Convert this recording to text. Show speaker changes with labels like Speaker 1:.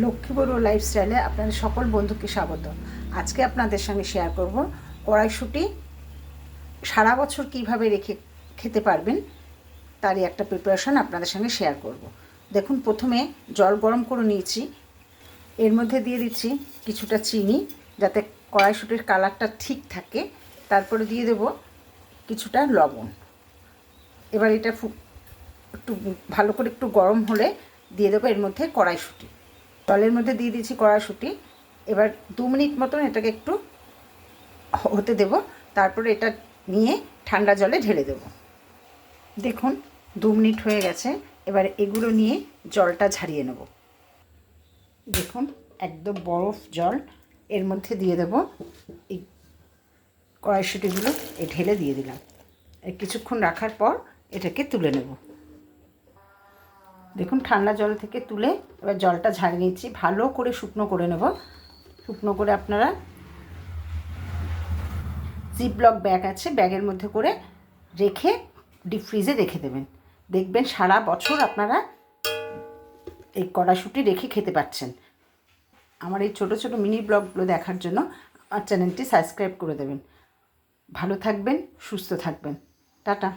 Speaker 1: লক্ষ্মী বড়ো লাইফস্টাইলে আপনাদের সকল বন্ধুকে স্বাগত। আজকে আপনাদের সঙ্গে শেয়ার করব কড়াইশুঁটি, সারা বছর কীভাবে রেখে খেতে পারবেন তারই একটা প্রিপারেশন আপনাদের সঙ্গে শেয়ার করব। দেখুন, প্রথমে জল গরম করে নিয়েছি, এর মধ্যে দিয়ে দিচ্ছি কিছুটা চিনি যাতে কড়াইশুঁটির কালারটা ঠিক থাকে। তারপরে দিয়ে দেব কিছুটা লবণ। এবার এটা একটু ভালো করে একটু গরম হলে দিয়ে দেবো এর মধ্যে কড়াইশুঁটি। জলের মধ্যে দিয়ে দিয়েছি কড়াইশুঁটি। এবার দু মিনিট মতন এটাকে একটু হতে দেব। তারপরে এটা নিয়ে ঠান্ডা জলে ঢেলে দেব। দেখুন, দু মিনিট হয়ে গেছে। এবার এগুলো নিয়ে জলটা ঝারিয়ে নেব। দেখুন, একদম বরফ জল এর মধ্যে দিয়ে দেব। এই কড়াইশুঁটিগুলো এ ঢেলে দিয়ে দিলাম। কিছুক্ষণ রাখার পর এটাকে তুলে নেব। দেখুন, ঠান্ডা জল থেকে তুলে এবার জলটা ঝাড়িয়ে নিচ্ছি। ভালো করে শুকনো করে নেব। শুকনো করে আপনারা জিপ ব্লক ব্যাগ আছে ব্যাগের মধ্যে করে রেখে ডিপ ফ্রিজে রেখে দেবেন। দেখবেন সারা বছর আপনারা এই কড়াশুটি রেখে খেতে পাচ্ছেন। আমার এই ছোটো ছোটো মিনি ব্লগগুলো দেখার জন্য আমার চ্যানেলটি সাবস্ক্রাইব করে দেবেন। ভালো থাকবেন, সুস্থ থাকবেন। টাটা।